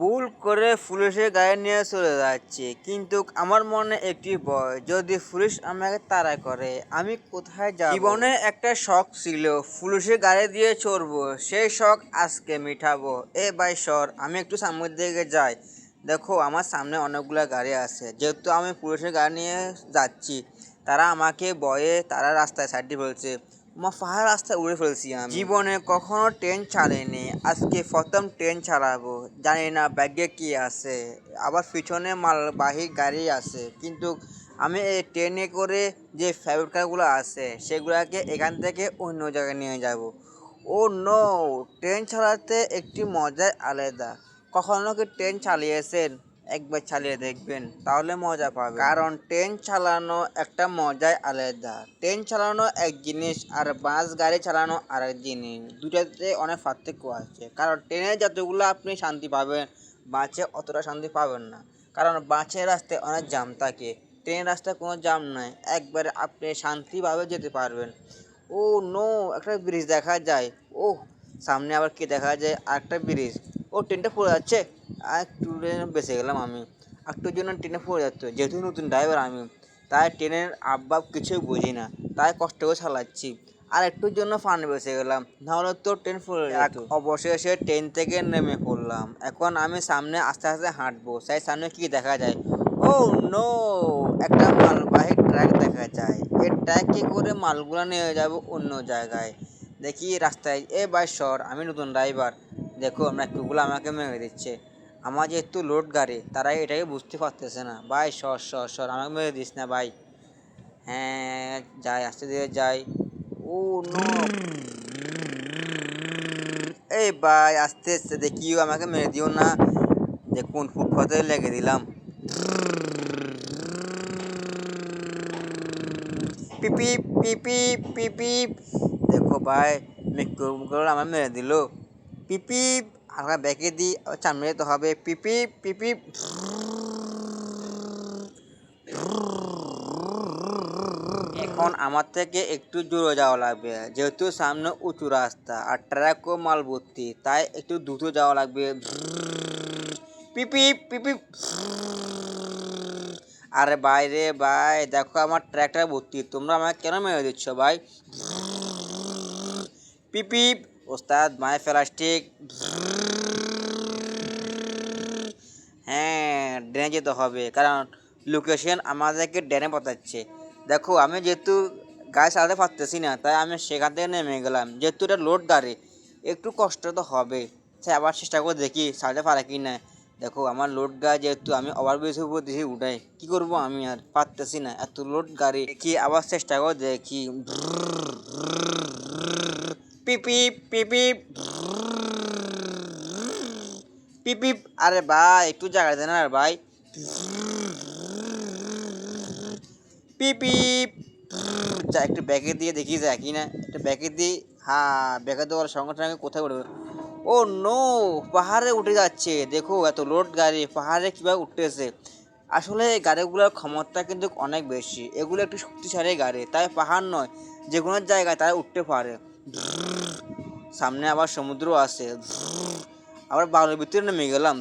ভুল করে পুলিশের গাড়ি নিয়ে চলে যাচ্ছে। কিন্তু আমার মনে একটি ভয়, যদি পুলিশ আমাকে তাড়া করে, আমি কোথায় যাব? জীবনে একটা শখ ছিল, পুলিশের গাড়ি দিয়ে চড়বো। সেই শখ আজকে মিটাবো। এ ভাই সর, আমি একটু সামনের দিকে যাই। দেখো, আমার সামনে অনেকগুলো গাড়ি আছে। যেহেতু আমি পুলিশের গাড়ি নিয়ে যাচ্ছি, তারা আমাকে বয়ে তারা রাস্তায় সাইড ফেলছে। মা পাহাড় রাস্তায় উড়ে ফেলছি আমি। জীবনে কখনো ট্রেন চালিনি আজকে প্রথম ট্রেন চালাবো জানি না ব্যাগে কি আছে। আবার পিছনে মালবাহী গাড়ি আছে। কিন্তু আমি এই ট্রেনে করে যে ফেভারিট কারগুলো আছে, সেগুলোকে এখান থেকে অন্য জায়গায় নিয়ে যাব। ও নো ট্রেন চালাতে একটি মজাই আলাদা। কখনো কি ট্রেন চালিয়েছেন একবার চালিয়ে দেখবেন। তাহলে মজা পাবে কারণ ট্রেন চালানো একটা মজাই আলাদা। ট্রেন চালানো এক জিনিস আর বাস গাড়ি চালানো আরেক জিনিস। দুটাতে অনেক পার্থক্য আছে। কারণ ট্রেনে যতগুলো আপনি শান্তি পাবেন বাসে অতটা শান্তি পাবেন না। কারণ বাসের রাস্তায় অনেক জাম থাকে। ট্রেন রাস্তায় কোনো জাম নাই। একবারে আপনি শান্তিভাবে যেতে পারবেন। ও নো একটা ব্রিজ দেখা যায়। ও সামনে আবার কি দেখা যায়? আরেকটা ব্রিজ ও ট্রেনটা পড়ে যাচ্ছে। একটু বেঁচে গেলাম আমি। একটুর জন্য ট্রেনে পড়ে যাচ্ছে। যেহেতু নতুন ড্রাইভার আমি তাই ট্রেনের আব্বাব কিছুই বুঝি না। তাই কষ্ট করে চালাচ্ছি। আর একটুর জন্য ফান বেঁচে গেলাম। নাহলে তো ট্রেন পড়ে যেত। অবশেষে ট্রেন থেকে নেমে পড়লাম। এখন আমি সামনে আস্তে আস্তে হাঁটবো। সেই সামনে কি দেখা যায়? Oh no! একটা মালবাহী ট্র্যাক দেখা যায়। এই ট্রাকে করে মালগুলো নিয়ে যাব অন্য জায়গায়? দেখি রাস্তায় এ ভাই সর আমি নতুন ড্রাইভার দেখো, আমরা কুকুলা আমাকে মেরে দিচ্ছে। আমার যেহেতু লোড গাড়ি, তারা এটাকে বুঝতে পারতেছে না। ভাই, সর সর সর, আমাকে মেরে দিস না ভাই। হ্যাঁ যাই, আস্তে ধীরে যাই। ও এই ভাই, আস্তে আস্তে দেখিও, আমাকে মেরে দিও না। দেখুন, ফুটপাতে লেগে দিলাম। পিপি পিপি পিপি দেখো ভাই মিক্রোগুলো আমার মেরে দিল। পিপি আমরা ব্যাকে দিই চান মেরে তো হবে, পিপি পিপি এখন আমার থেকে একটু জোরে যাওয়া লাগবে, যেহেতু সামনে উঁচু রাস্তা আর ট্রাকও মাল ভর্তি তাই একটু দ্রুত যাওয়া লাগবে, পিপি পিপি আরে বাইরে ভাই, দেখো আমার ট্র্যাকটা ভর্তি, তোমরা আমাকে কেন মেরে দিচ্ছ ভাই পিপি ওস্তাদ মায় প্লাস্টিক হ্যাঁ ড্রেনে যেতে হবে। কারণ লোকেশন আমাদেরকে ড্রেনে পাঠাচ্ছে দেখো, আমি যেহেতু গায়ে চালাতে পারতেছি না, তাই আমি সেখান থেকে নেমে গেলাম। যেহেতু এটা লোড গাড়ি, একটু কষ্ট তো হবে। সে আবার চেষ্টা করে দেখি চালাতে পারে কি না। দেখো, আমার লোড গাড়ি যেহেতু আমি ওভার ব্রিজের উপর দেখি উঠাই, কী করব আমি আর? পারতেছি না, এত লোড গাড়ি। কি আবার চেষ্টা করে দেখি। পিপি পিপি পিপি আরে ভাই, একটু জায়গা দেন আর ভাই। পিপি যা একটু ব্যাগে দিয়ে দেখি যায় কি না। একটা ব্যাগে দিই হ্যাঁ ব্যাগে দেওয়ার সঙ্গে সঙ্গে কোথায় উঠবে? ও নো, পাহাড়ে উঠে যাচ্ছে। দেখো, এত লোড গাড়ি, পাহাড়ে কীভাবে উঠতেছে। আসলে গাড়িগুলোর ক্ষমতা কিন্তু অনেক বেশি। এগুলো একটু শক্তিশালী গাড়ি, তাই পাহাড় নয় যে কোনো জায়গায় তারা উঠতে পারে। সামনে আবার সমুদ্র আছে। আবার বাংলার ভিতরে নেমে গেলাম।